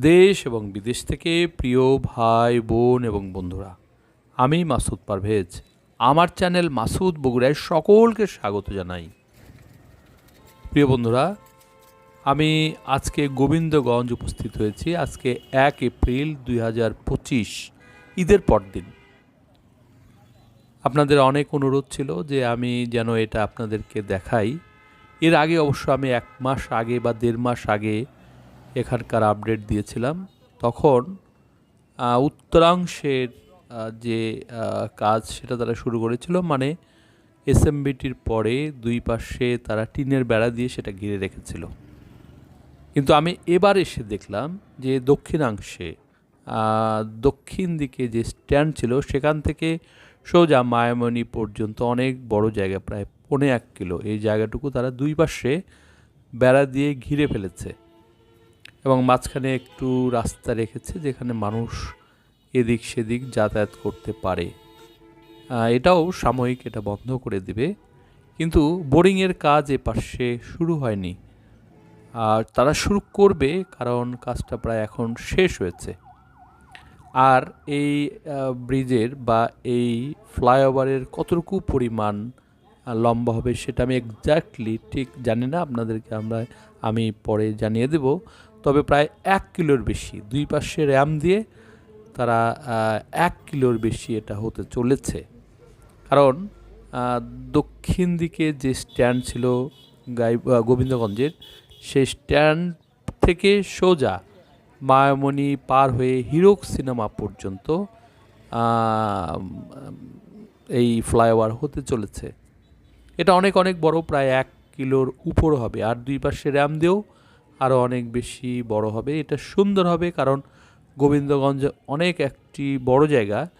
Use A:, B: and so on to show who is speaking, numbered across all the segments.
A: দেশ এবং বিদেশ থেকে প্রিয় ভাই, বোন এবং বন্ধুরা, আমি মাসুদ পারভেজ। আমার চ্যানেল মাসুদ বগুড়ায় সকলকে স্বাগত জানাই। প্রিয় বন্ধুরা, আমি আজকে গোবিন্দগঞ্জ উপস্থিত হয়েছি। আজকে এক এপ্রিল দুই হাজার পঁচিশ, ঈদের পরদিন। আপনাদের অনেক অনুরোধ ছিল যে আমি যেন এটা আপনাদেরকে দেখাই। এর আগে অবশ্য আমি এক মাস আগে বা দেড় মাস আগে এখানকার আপডেট দিয়েছিলাম। তখন উত্তরাংশের যে কাজ সেটা তারা শুরু করেছিল মানে এসএমবিটির পরে দুই পাশে তারা টিনের বেড়া দিয়ে সেটা ঘিরে রেখেছিল। কিন্তু আমি এবার এসে দেখলাম যে দক্ষিণাংশে দক্ষিণ দিকে যে স্ট্যান্ড ছিল, সেখান থেকে সোজা মায়ামণি পর্যন্ত অনেক বড় জায়গা, প্রায় পৌনে এক কিলো। এই জায়গাটুকু তারা দুই পাশে বেড়া দিয়ে ঘিরে ফেলেছে। এবং মাঝখানে একটু রাস্তা রেখেছে যেখানে মানুষ এদিক সেদিক যাতায়াত করতে পারে। এটাও সাময়িক, এটা বন্ধ করে দিবে। কিন্তু বোরিংয়ের কাজ এ পাশে শুরু হয়নি। আর তারা শুরু করবে কারণ কাজটা প্রায় এখন শেষ হয়েছে। আর এই ব্রিজের বা এই ফ্লাইওভারের কতটুকু পরিমাণ লম্বা হবে সেটা আমি এক্স্যাক্টলি ঠিক জানি না। আপনাদেরকে আমরা, আমি পরে জানিয়ে দেব। তবে প্রায় এক কিলোর বেশি। দুই পাশে র্যাম দিয়ে তারা এক কিলোর বেশি এটা হতে চলেছে। কারণ দক্ষিণ দিকে যে স্ট্যান্ড ছিল গাই গোবিন্দগঞ্জের, সেই স্ট্যান্ড থেকে সোজা মায়ামণি পার হয়ে হিরোক সিনেমা পর্যন্ত এই ফ্লাইওভার হতে চলেছে। এটা অনেক অনেক বড়, প্রায় এক কিলোর উপর হবে। আর দুই পাশে র্যাম দিয়েও আরও অনেক বেশি বড় হবে। এটা সুন্দর হবে কারণ গোবিন্দগঞ্জ অনেক একটি বড় জায়গা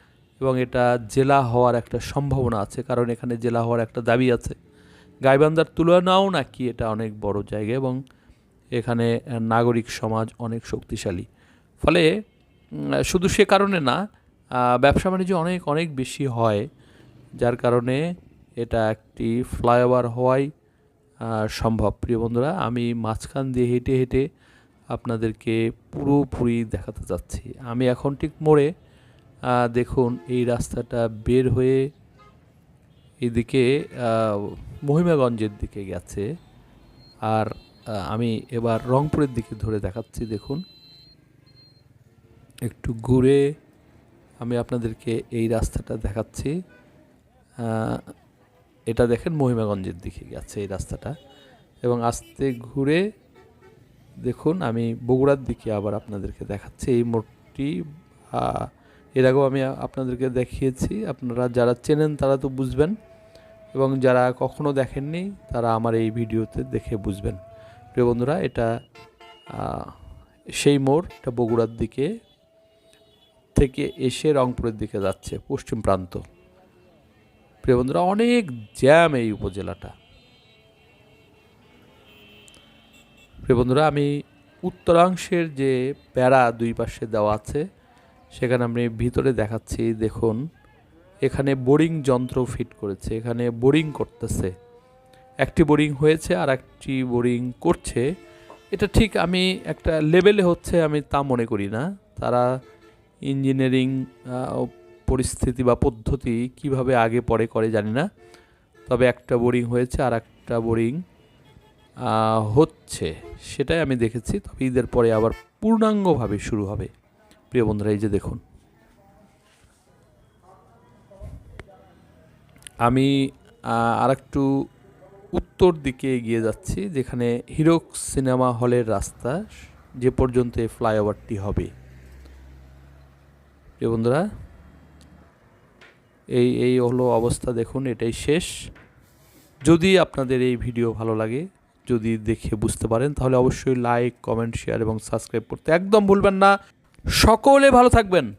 A: এবং এটা জেলা হওয়ার একটা সম্ভাবনা আছে। কারণ এখানে জেলা হওয়ার একটা দাবি আছে। গাইবান্ধার তুলনাও নাকি এটা অনেক বড় জায়গা এবং এখানে নাগরিক সমাজ অনেক শক্তিশালী। ফলে শুধু সে কারণে না ব্যবসা বাণিজ্য অনেক অনেক বেশি হয়। যার কারণে এটা একটি ফ্লাইওভার হওয়াই আহ, সম্ভব। প্রিয় বন্ধুরা, আমি মাঝখান দিয়ে হেঁটে হেঁটে আপনাদেরকে পুরোপুরি দেখাতে যাচ্ছি। আমি এখন ঠিক মোড়ে দেখুন এই রাস্তাটা বের হয়ে এদিকে মহিমাগঞ্জের দিকে গেছে। আর আমি এবার রংপুরের দিকে ধরে দেখাচ্ছি, দেখুন। একটু ঘুরে আমি আপনাদেরকে এই রাস্তাটা দেখাচ্ছি। এটা দেখেন মহিমাগঞ্জের দিকে গেছে এই রাস্তাটা। এবং আস্তে ঘুরে দেখুন, আমি বগুড়ার দিকে আবার আপনাদেরকে দেখাচ্ছি। এই মোড়টি এর আগেও আমি আপনাদেরকে দেখিয়েছি। আপনারা যারা চেনেন তারা তো বুঝবেন। এবং যারা কখনো দেখেননি, তারা আমার এই ভিডিওতে দেখে বুঝবেন। প্রিয় বন্ধুরা, এটা সেই মোড়, এটা বগুড়ার দিকে থেকে এসে রংপুরের দিকে যাচ্ছে, পশ্চিম প্রান্ত। প্রিয় বন্ধুরা, অনেক জ্যাম এই উপজেলাটা। প্রিয় বন্ধুরা, আমি উত্তরাংশের যে প্যারা দুই পাশে দেওয়া আছে, সেখানে আমি ভিতরে দেখাচ্ছি, দেখুন, এখানে বোরিং যন্ত্র ফিট করেছে, এখানে বোরিং করতেছে। একটি বোরিং হয়েছে আর একটি বোরিং করছে। এটা ঠিক আমি একটা লেভেলে হচ্ছে, আমি তা মনে করি না। তারা ইঞ্জিনিয়ারিং পরিস্থিতি বা পদ্ধতি কীভাবে আগে পরে করে জানি না। তবে একটা বোরিং হয়েছে আর একটা বোরিং হচ্ছে। সেটাই আমি দেখেছি। তবে ঈদের পরে আবার পূর্ণাঙ্গভাবে শুরু হবে। প্রিয় বন্ধুরা, এই যে দেখুন। আমি আর একটু উত্তর দিকে এগিয়ে যাচ্ছি, যেখানে হিরোক সিনেমা হলের রাস্তা যে পর্যন্ত এই ফ্লাইওভারটি হবে। প্রিয় বন্ধুরা এই এই হলো অবস্থা, দেখুন, এটাই শেষ। যদি আপনাদের এই ভিডিও ভালো লাগে, যদি দেখে বুঝতে পারেন, তাহলে অবশ্যই লাইক কমেন্ট শেয়ার এবং সাবস্ক্রাইব করতে একদম ভুলবেন না। সকলে ভালো থাকবেন।